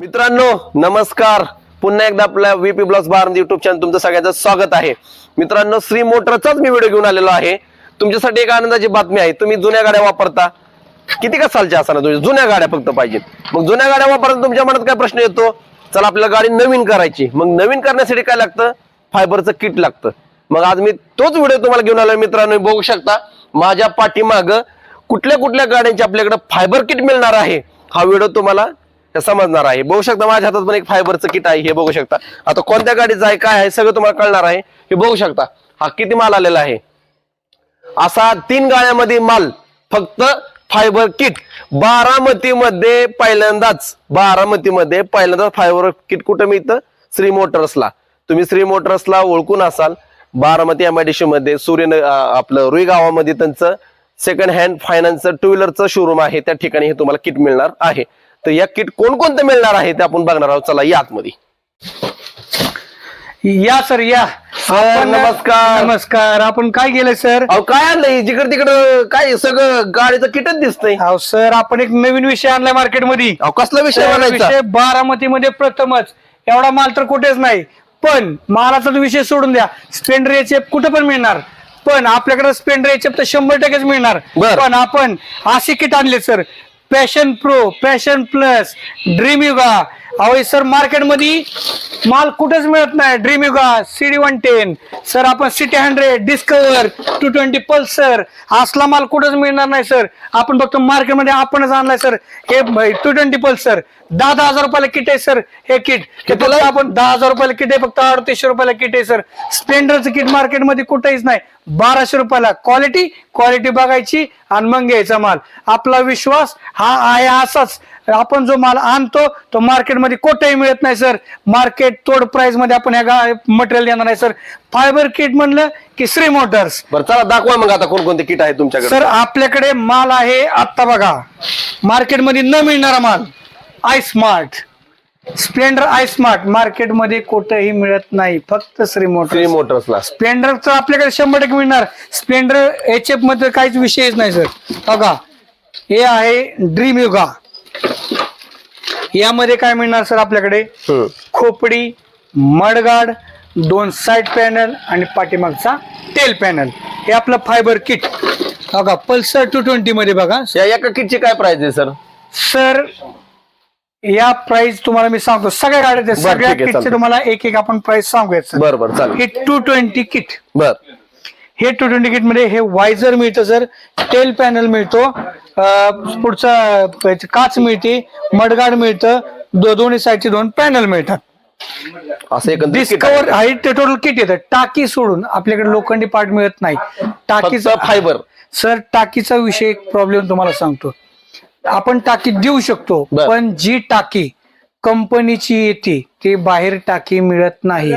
मित्रांनो नमस्कार. पुन्हा एकदा आपल्या व्हीपी ब्लॉग्स बार युट्यूब चॅनल तुमचं सगळ्यांचं स्वागत आहे. मित्रांनो श्री मोटरचाच मी व्हिडिओ घेऊन आलेलो आहे. तुमच्यासाठी एक आनंदाची बातमी आहे. तुम्ही जुन्या गाड्या वापरता. किती का सालच्या असणार तुमच्या जुन्या गाड्या फक्त पाहिजेत. मग जुन्या गाड्या वापरताना तुमच्या मनात काय प्रश्न येतो? चला आपल्याला गाडी नवीन करायची. मग नवीन करण्यासाठी काय लागतं? फायबरचं किट लागतं. मग आज मी तोच व्हिडिओ तुम्हाला घेऊन आलो मित्रांनो. बघू शकता माझ्या पाठीमाग कुठल्या कुठल्या गाड्यांची आपल्याकडे फायबर किट मिळणार आहे? हा व्हिडिओ तुम्हाला समजणार आहे. बघू शकता माझ्या हातात पण एक फायबरचं किट आहे हे बघू शकता. आता कोणत्या गाडीचं आहे काय आहे सगळं तुम्हाला कळणार आहे. हे बघू शकता. हा किती माल आलेला आहे. असा तीन गाड्यामध्ये माल फक्त फायबर किट बारामतीमध्ये पहिल्यांदाच बारामतीमध्ये पहिल्यांदाच फायबर किट कुठं मिळतं? श्री मोटर्सला. तुम्ही श्री मोटर्सला ओळखून असाल. बारामती एमआयडीसी मध्ये सूर्य आपलं रुई गावामध्ये त्यांचं सेकंड हँड फायनान्सचं टू व्हीलरचं शोरूम आहे. त्या ठिकाणी हे तुम्हाला किट मिळणार आहे. तर या किट कोणकोणते मिळणार आहे ते आपण बघणार आहोत. चला या आतमध्ये. या सर या. आपण- नमस्कार. नमस्कार. आपण काय केलंय सर? अहो काय आणलंय? जिकडे तिकडं काय सगळं गाडीचं किटच दिसतंय. अहो सर आपण एक नवीन विषय आणलाय मार्केटमध्ये. अहो कसला विषय तर म्हणायचा? विषय बारामतीमध्ये प्रथमच. एवढा माल तर कुठेच नाही. पण मालाचा तो विषय सोडून द्या. स्पेंडर एचएफ कुठे पण मिळणार. पण आपल्याकडे स्पेंडर एचएफ तर शंभर टक्केच मिळणार. बर. पण आपण असे किट आणले sir. Passion Pro Passion Plus Dream Yuga अहो सर मार्केटमध्ये माल कुठेच मिळत नाही. Dream Yuga CD one ten sir आपण CT hundred Discover two twenty Pulsar असला माल कुठेच मिळणार नाही सर आपण फक्त मार्केटमध्ये आपणच आणलाय सर हे टू ट्वेंटी पल्सर दहा दहा हजार रुपयाला किट आहे सर हे किट. हे फक्त आपण दहा हजार रुपयाला किट आहे फक्त अडतीसशे रुपयाला किट आहे सर स्प्लेंडरचं किट मार्केटमध्ये कुठेच नाही. बाराशे रुपयाला. क्वालिटी क्वालिटी बघायची आणि मग घ्यायचा माल. आपला विश्वास हा आहे असाच. आपण जो माल आणतो तो मार्केटमध्ये कुठेही मिळत नाही सर. मार्केट तोड प्राइसमध्ये आपण ह्या मटेरियल देणार नाही सर. फायबर किट म्हणलं की श्री मोटर्स बरं चला दाखवा मग आता कोणकोणते किट आहे तुमच्याकडे. सर आपल्याकडे माल आहे आता बघा. मार्केटमध्ये न मिळणारा माल I smart Splendor I smart मार्केटमध्ये कुठेही मिळत नाही फक्त श्री श्री मोटर मोटर्सला स्प्लेंडर तर आपल्याकडे शंभर टक्के मिळणार. स्प्लेंडर एच एफमध्ये काहीच विषयच नाही सर. बघा. हे आहे ड्रीम युगा यामध्ये काय मिळणार सर आपल्याकडे? हम्म. खोपडी मडगाड दोन साइड पॅनल आणि पाठीमागचा टेल पॅनल हे आपलं फायबर किट बघा पल्सर टू ट्वेंटी मध्ये बघा. या एका किटची काय प्राइस आहे सर सर या प्राइस तुम्हाला मी सांगतो. सगळ्या गाड्या बरं, सगळ्या ठीक आहे, किटचे चालतंय. तुम्हाला एक एक आपण प्राइस सांगूयात सर बर बर चालेल. हे टू ट्वेंटी किट बर. हे टू ट्वेंटी किटमध्ये हे वायझर मिळतं सर टेल पॅनल मिळतो. पुढचा काच मिळते मडगाड मिळतं दो- दोन्ही साईडचे दोन पॅनल मिळतात. असं. डिस्कवर हाईट टोटल किट येतं टाकी सोडून आपल्याकडे लोखंडी पार्ट मिळत नाही. टाकीचा फायबर सर टाकीचा विषय एक प्रॉब्लेम तुम्हाला सांगतो. आपण टाकी देऊ शकतो. पण जी टाकी कंपनीची येते ती बाहेर टाकी मिळत नाही.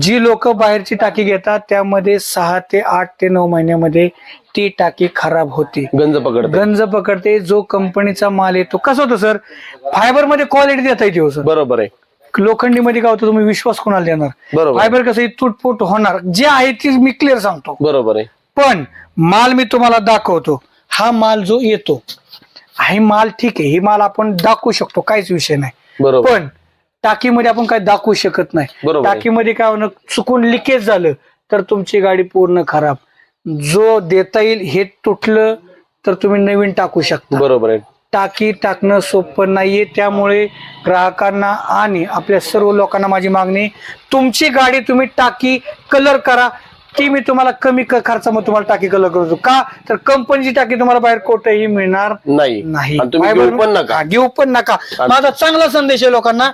जी लोक बाहेरची टाकी घेतात त्यामध्ये सहा ते आठ ते नऊ महिन्यामध्ये ती टाकी खराब होते. गंज पकडत. गंज पकडते जो कंपनीचा माल येतो. कसं होतं सर? फायबरमध्ये क्वालिटी देता येते हो सर. बरोबर आहे. लोखंडी मध्ये काय होतं तुम्ही विश्वास कोणाला देणार? बरोबर. फायबर कसं तुटफुट होणार. जे आहे ती मी क्लिअर सांगतो. बरोबर आहे. पण माल मी तुम्हाला दाखवतो. हा माल जो येतो हे माल ठीक आहे. ही माल आपण दाखवू शकतो काहीच विषय नाही. बरोबर. पण टाकीमध्ये आपण काय दाखवू शकत नाही. बरोबर आहे. टाकीमध्ये काय होणं चुकून लिकेज झालं तर तुमची गाडी पूर्ण खराब. जो देता येईल हे तुटलं तर तुम्ही नवीन टाकू शकता. बरोबर आहे. टाकी टाकणं सोपं नाहीये. त्यामुळे ग्राहकांना आणि आपल्या सर्व लोकांना माझी मागणी तुमची गाडी तुम्ही टाकी कलर करा. ती मी तुम्हाला कमी क- खर्चामध्ये तुम्हाला टाकी कलर करतो का? तर कंपनीची टाकी तुम्हाला बाहेर कुठेही मिळणार नाही. नाही. आणि तुम्ही Fiber- घेऊ पण नका. हा, घेऊ पण नका. माझा चांगला संदेश आहे लोकांना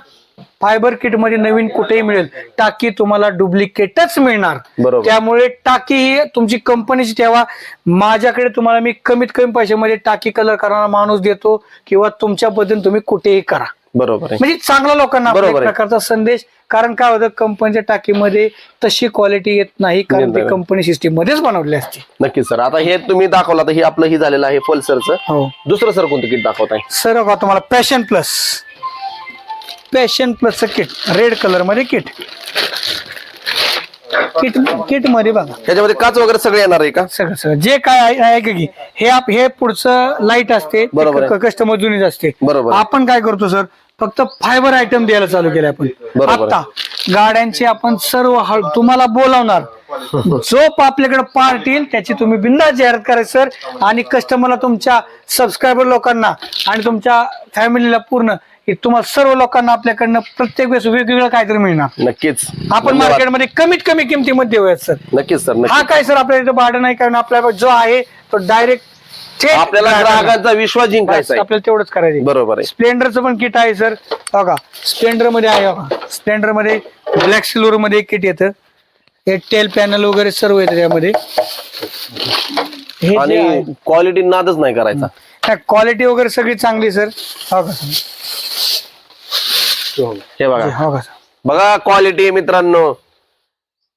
फायबर किटमध्ये नवीन कुठेही मिळेल टाकी तुम्हाला डुप्लिकेटच मिळणार. बरोबर. त्यामुळे टाकी ही तुमची कंपनीची ठेवा. माझ्याकडे तुम्हाला मी कमीत कमी पैशामध्ये टाकी कलर करणारा माणूस देतो किंवा तुमच्या पद्धतीने तुम्ही कुठेही करा. बरोबर आहे. म्हणजे चांगला लोकांना बरोबर आहे. प्रकारचा संदेश. कारण काय होतं कंपनीच्या टाकीमध्ये तशी क्वालिटी येत नाही कारण ती. कंपनी सिस्टीम मध्येच बनवली असते. नक्कीच सर आता हे तुम्ही दाखवलं आता हे आपलं हे झालेलं आहे पल्सरचं हो. दुसरं सर कोणतं किट दाखवताय सर बघा तुम्हाला पॅशन प्लस पॅशन प्लसचं किट रेड कलरमध्ये किट किट किटमध्ये बघा. त्याच्यामध्ये काच वगैरे सगळे येणार आहे का? सगळं सगळं. जे काय आहे आहे का की हे आप हे पुढचं लाइट असते बरोबर आहे. कस्टमर जुनीच असते. बरोबर आहे. आपण काय करतो सर फक्त फायबर आयटम द्यायला चालू केले आपण. बरोबर. आता गाड्यांची आपण सर्व हळ- तुम्हाला बोलावणार. जो आपल्याकडे पार्ट येईल त्याची तुम्ही बिंदास जाहिरात करायची सर आणि कस्टमरला तुमच्या सबस्क्रायबर लोकांना आणि तुमच्या फॅमिलीला पूर्ण हे तुम्हाला सर्व लोकांना आपल्याकडनं प्रत्येक वेळेस वेगवेगळं काहीतरी मिळणार. नक्कीच. आपण धन्यवाद. मार्केटमध्ये कमीत कमी किमतीमध्ये देऊयात सर. नक्कीच सर हा नक्कीच. काय सर आपल्या इथं भाडं नाही कारण आपल्या जो आहे तो डायरेक्ट आपल्याला ग्राहकांचा विश्वास जिंकायचा आहे. आपल्याला तेवढंच करायचं बरोबर आहे. स्प्लेंडरचं पण किट आहे सर. बघा स्प्लेंडरमध्ये आहे बघा. स्प्लेंडरमध्ये ब्लॅक सिल्वर मध्ये किट येतं. हे टेल पॅनल वगैरे सर्व येतं त्यामध्ये. हे आणि क्वालिटी नादच नाही करायचा. क्वालिटी वगैरे सगळी चांगली सर बघा हे बघा. बघा sir. बघा क्वालिटी मित्रांनो.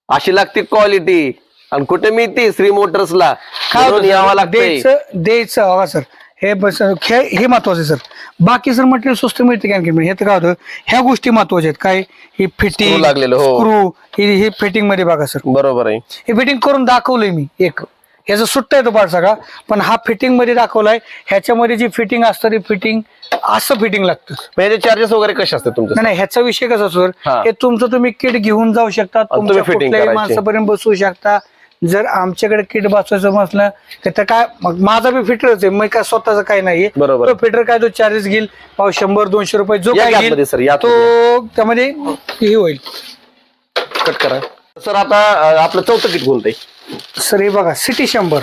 अशी लागते क्वालिटी आणि कुठे मिळते? श्री मोटर्सला. काय यावं लागतंय. द्यायचं सर हे बस हे हे महत्वाचं आहे सर बाकी सर मटेरियल स्वस्त मिळते की आणखी? हे तर काय होतं ह्या गोष्टी महत्त्वाच्या आहेत. काय? ही फिटिंग Screw लागलेलं, हो. स्क्रू ही ही फिटिंगमध्ये बघा सर बरोबर आहे. हे फिटिंग करून दाखवलंय मी एक. ह्याचा सुट्टा येतो पार्ट सगळा. पण हा फिटिंगमध्ये दाखवलाय. ह्याच्यामध्ये जी फिटिंग असतं ते फिटिंग असं फिटिंग लागतं. याचे चार्जेस वगैरे कसे असतात तुमचे? नाही नाही ह्याचा विषय कसा सर? हा. हे तुमचं तुम्ही किट घेऊन जाऊ शकता. आणि तुम्ही तुमच्या fitting कुठल्याही करायची. माणसापर्यंत बसवू शकता. जर आमच्याकडे किट बसवायचं म्हटलं तर त्या काय मग माझा बी फिटरच आहे. मग काय स्वतःचा काही नाहीये. बरोबर. तो फिटर काय तो चार्जेस घेईल? पाव शंभर दोनशे रुपये जो या काय gap घेईल sir, या तो त्यामध्ये हे होईल. कट करा. सर आता अं, आपलं चौथं किट कोणतं आहे सर हे बघा सिटी शंभर.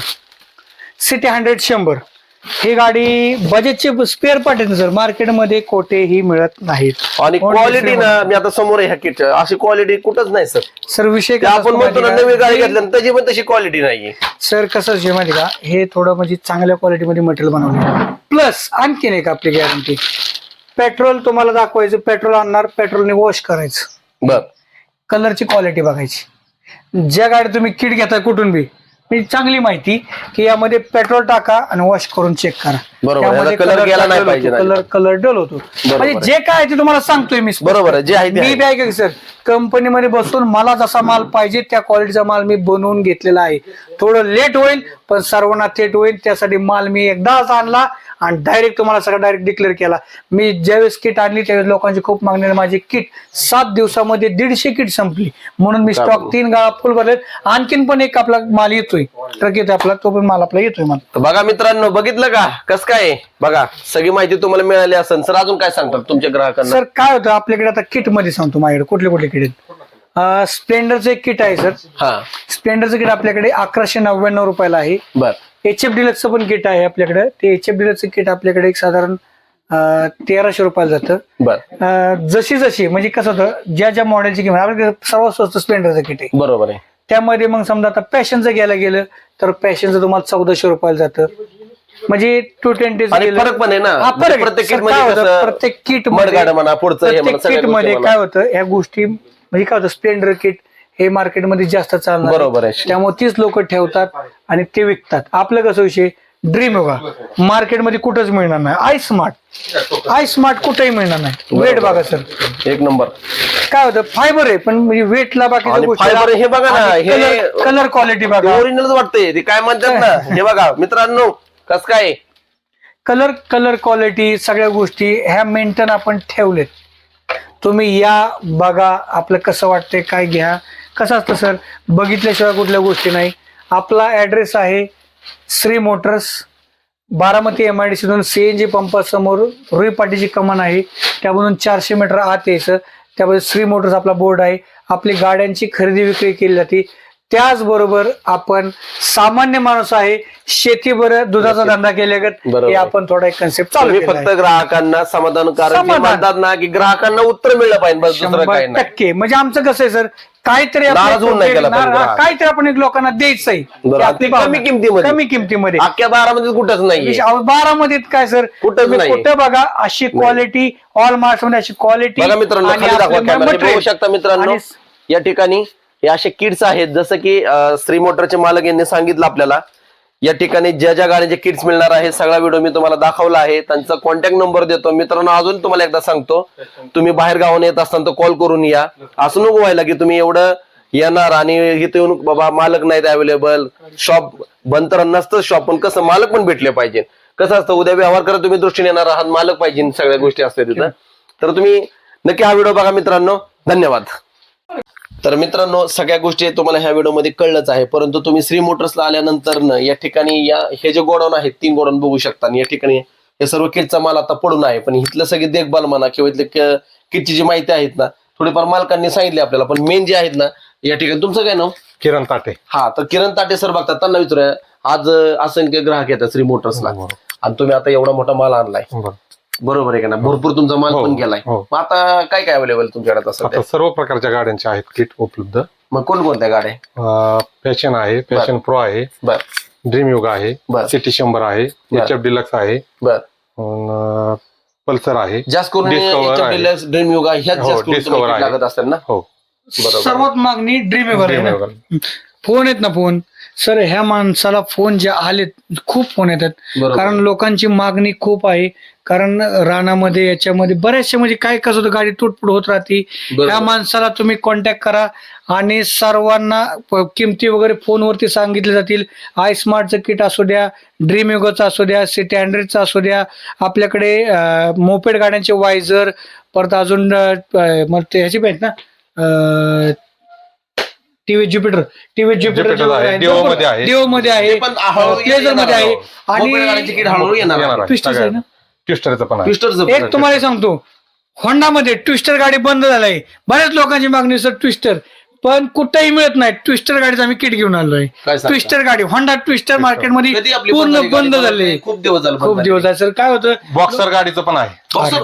सिटी हंड्रेड शंभर. ही गाडी बजेटचे स्पेअर पार्ट आहेत सर. मार्केटमध्ये कोठेही मिळत नाहीत. आणि क्वालिटी ना मी आता समोर आहे ह्या किट अशी क्वालिटी कुठंच नाही सर. सर विषय ते कसा आपण असतो म्हणतो ना माहिती नवी? गाडी घेतली त्याची पण तशी क्वालिटी नाहीये. सर कसं असते माहिती का? हे थोडं म्हणजे चांगल्या क्वालिटीमध्ये मटेरियल बनवले प्लस आणखीन एक आपली गॅरंटी पेट्रोल तुम्हाला दाखवायचं पेट्रोल आणणार पेट्रोलने वॉश करायचं. बर. कलरची क्वालिटी बघायची. ज्या गाडी तुम्ही किट घेताय कुठून बी मी चांगली माहिती की यामध्ये पेट्रोल टाका आणि वॉश करून चेक करा. बरोबर, त्यामध्ये याला color गेला नाही पाहिजे कलर. कलर डल होतो. म्हणजे आहे. जे काय ते तुम्हाला सांगतोय मी. बरोबर आहे, जे आहे ते मी आहे. बॅग सर कंपनीमध्ये बसून मला जसा माल पाहिजे त्या क्वालिटीचा माल मी बनवून घेतलेला आहे. थोडं लेट होईल पण सर्वांना थेट होईल. त्यासाठी माल मी एकदाच आणला आणि डायरेक्ट तुम्हाला सगळं डायरेक्ट डिक्लेअर केला. मी ज्यावेळेस किट आणली त्यावेळेस लोकांची खूप मागणी आहे. माझी किट सात दिवसामध्ये दीडशे किट संपली. म्हणून मी स्टॉक तीन गाळा फुल भरले आणखीन पण एक आपला माल येतोय. ट्रक येतोय आपला तो पण माल आपला येतोय माल. तर बघा मित्रांनो बघितलं का? कस काय? बघा सगळी माहिती तुम्हाला मिळाली असेल सर अजून काय सांगतात तुमच्या ग्राहकांना? सर काय होतं आपल्याकडे आता किटमध्ये सांगतो माझ्याकडे कुठले कुठले किट आहेत? स्प्लेंडरचं एक किट आहे सर. हा. स्प्लेंडरचं किट आपल्याकडे अकराशे नव्याण्णव रुपयाला आहे. बर. एच एफ डिलक्सचं पण किट आहे आपल्याकडे. ते एच एफ डिलक्सचं किट आपल्याकडे एक साधारण अं, तेराशे रुपयाला जातं. बर. अं, जशी जशी म्हणजे कसं होतं ज्या ज्या मॉडेलची किंमत आपल्याकडे सर्वात स्वस्त स्प्लेंडरचं किट आहे. बरोबर आहे. त्यामध्ये मग समजा आता पॅशनचं घ्यायला गेलं तर पॅशनचं तुम्हाला चौदाशे रुपयाला जातं. म्हणजे टू ट्वेंटी आणि फरक पण आहे ना. म्हणजे प्रत्येक किटमध्ये प्रत्येक किट मडगाड म्हणा पुढचं किटमध्ये काय. होतं? या गोष्टी म्हणजे काय होतं? स्प्लेंडर किट हे मार्केटमध्ये जास्त चालणार बरोबर आहे. त्यामुळे तीच लोक ठेवतात आणि ते विकतात. आपलं कसं विषय? ड्रीम योगा मार्केटमध्ये कुठंच मिळणार नाही. आय स्मार्ट आय स्मार्ट कुठेही मिळणार नाही. वेट बघा सर. एक नंबर. काय होतं? फायबर आहे पण म्हणजे वेटला बाकी हे बघा ना, हे- कलर क्वालिटी बघा. ओरिजिनल वाटतंय. ते काय म्हणतात ना? हे बघा मित्रांनो कस काय? कलर कलर क्वालिटी सगळ्या गोष्टी ह्या मेंटेन आपण ठेवलेत. तुम्ही या बघा आपलं कसं वाटतंय काय घ्या. कसं असतं सर बघितल्याशिवाय कुठल्या गोष्टी नाही. आपला ऍड्रेस आहे Shri motors Baramati M I D सीतून C N G पंपासमोर रुई पाटीची कमान आहे. त्यामधून चारशे मीटर आत यायचं त्यामध्ये श्री मोटर्स आपला बोर्ड आहे. आपली गाड्यांची खरेदी विक्री केली जाते. त्याचबरोबर आपण सामान्य माणूस आहे शेती बरं दुधाचा धंदा केल्यागत बरोबर. हे आपण थोडा एक कन्सेप्ट चालू तुम्ही केला फक्त ग्राहकांना समाधानकारक जे समाधान. म्हणतात ना की ग्राहकांना उत्तर मिळलं पाहिजे बस दुसरं काय शंभर नाही टक्के म्हणजे आमचं कसं आहे सर काहीतरी आपल्या नाराज होऊन नाही केला पाहिजे नारा- ग्राहक. काहीतरी आपण एक लोकांना ही आपली ते भावना. कमी किमतीमध्ये. कमी किमतीमध्ये अख्ख्या बारामध्ये कुठंच नाहीये अहो, बारामध्ये काय सर कुठंच तुम्ही नाही. कुठं बघा अशी क्वालिटी ऑल मार्क्समध्ये अशी क्वालिटी बघा मित्रांनो खाली दाखवा कॅमेरा बघू शकता मित्रांनो या ठिकाणी हे असे किट्स आहेत. जसं की श्री मोटरचे मालक यांनी सांगितलं आपल्याला या ठिकाणी ज्या ज्या गाड्यांचे किट्स मिळणार आहे सगळा व्हिडिओ मी तुम्हाला दाखवला आहे. त्यांचा कॉन्टॅक्ट नंबर देतो. मित्रांनो अजून तुम्हाला एकदा सांगतो. तुम्ही बाहेर गावाने येत असताना तर कॉल करून या. असं नको व्हायला की तुम्ही एवढं येणार आणि इथे येऊन बाबा मालक नाहीत अवेलेबल शॉप बंद तर नसतं शॉप पण कसं मालक पण भेटले पाहिजे. कसं असतं उद्या व्यवहार करत तुम्ही दृष्टीने येणार आहात मालक पाहिजे सगळ्या गोष्टी असतात तिथं. तर तुम्ही नक्की हा व्हिडिओ बघा मित्रांनो. धन्यवाद. तर मित्रांनो सगळ्या गोष्टी तुम्हाला ह्या व्हिडिओमध्ये कळलंच आहे. परंतु तुम्ही श्री मोटर्सला आल्यानंतर न या ठिकाणी या हे जे गोडाऊन आहेत तीन गोडाऊन बघू शकता. आणि या ठिकाणी हे सर्व किटचा माल आता पडून आहे. पण इथलं सगळी देखभाल म्हणा किंवा इथले किटची जी माहिती आहेत ना थोडीफार मालकांनी सांगितली आपल्याला. पण मेन जे आहेत ना या ठिकाणी तुमचं काय नाव? किरण ताटे. हा तर किरण ताटे सर बघतात. त्यांना विचारूया आज असंख्य ग्राहक येतात श्री मोटर्सला आणि तुम्ही आता एवढा मोठा माल आणलाय. बरोबर आहे का ना भरपूर तुमचा माल हो, पण गेलाय. हो. मग आता काय काय अवेलेबल तुमच्याकडे आता आता सध्या सर्व प्रकारच्या गाड्यांचे आहेत किट उपलब्ध. मग कोणकोणत्या गाड्या पॅशन आहे पॅशन प्रो आहे. बर. ड्रीम योगा आहे. सिटी शंभर आहे. बर. एच एफ डिलक्स आहे. बर. पल्सर आहे. जास्त करून Discover आहे. ड्रीम योगा ह्याच हो, जास्त करून Discover तुम्हाला आहे. लागत असतात ना? हो. बरोबर सर्वात मागणी ड्रीम ड्रीम योगा फोन आहेत ना फोन. सर ह्या माणसाला फोन जे आलेत खूप फोन येतात. बरोबर. कारण लोकांची मागणी खूप आहे. कारण रानामध्ये याच्यामध्ये बऱ्याचशा म्हणजे काय कसं होतं गाडी तुटपुट होत राहते. बरोबर. ह्या माणसाला तुम्ही कॉन्टॅक्ट करा आणि सर्वांना प- किमती वगैरे फोनवरती सांगितले जातील. आय स्मार्टचं किट असू द्या ड्रीम युगोचं असू द्या सिटी हंड्रेडचं असू द्या. आपल्याकडे मोपेड गाड्यांचे वायझर परत अजून अं, मग ते ह्याची पण आहेत ना टीव्ही ज्युपिटर टीव्ही आहे, मध्ये आहे. डिओ मध्ये आहे ते पण हळूहळू प्लेझरमध्ये आहे मोबाईल गाड्यांची किट हळूहळू येणार येणार आहे. आहे. Twisters आहे ना? ट्विस्टरचं पण आहे ट्विस्टरचं एक तुम्हाला सांगतो होंडामध्ये ट्विस्टर गाडी बंद झालाय बऱ्याच लोकांची मागणी सर ट्विस्टर पण कुठेही मिळत नाही. ट्विस्टर गाडीचं आम्ही किट घेऊन आलोय. काय सांगता? ट्विस्टर गाडी होंडा ट्विस्टर मार्केटमध्ये आपली पूर्ण? बंद झाले खूप दिवस झाले खूप दिवस झाले. सर काय होतं? बॉक्सर गाडीचं पण आहे. Boxer-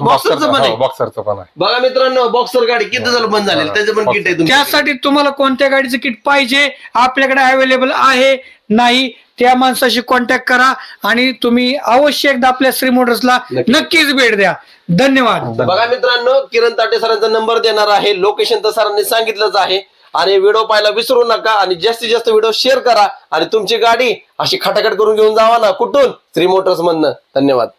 पण आहे? बॉक्सरचं पण आहे. बघा मित्रांनो बॉक्सर गाडी किती झालं बंद झालेलं त्याचं पण किट आहे त्यासाठी तुम्हाला कोणत्या गाडीचं किट पाहिजे? आपल्याकडे अवेलेबल आहे? नाही. त्या माणसाशी कॉन्टॅक्ट करा आणि तुम्ही अवश्य एकदा आपल्या श्री मोटर्सला नक्की. नक्कीच भेट द्या. धन्यवाद. बघा मित्रांनो किरण ताटे सरांचा नंबर देणार आहे. लोकेशन तर सरांनी सांगितलंच आहे. आणि व्हिडिओ पाहायला विसरू नका आणि जास्तीत जास्त व्हिडिओ शेअर करा आणि तुमची गाडी अशी खटाखट करून घेऊन जावा ना कुठून? श्री मोटर्स मधनं. धन्यवाद.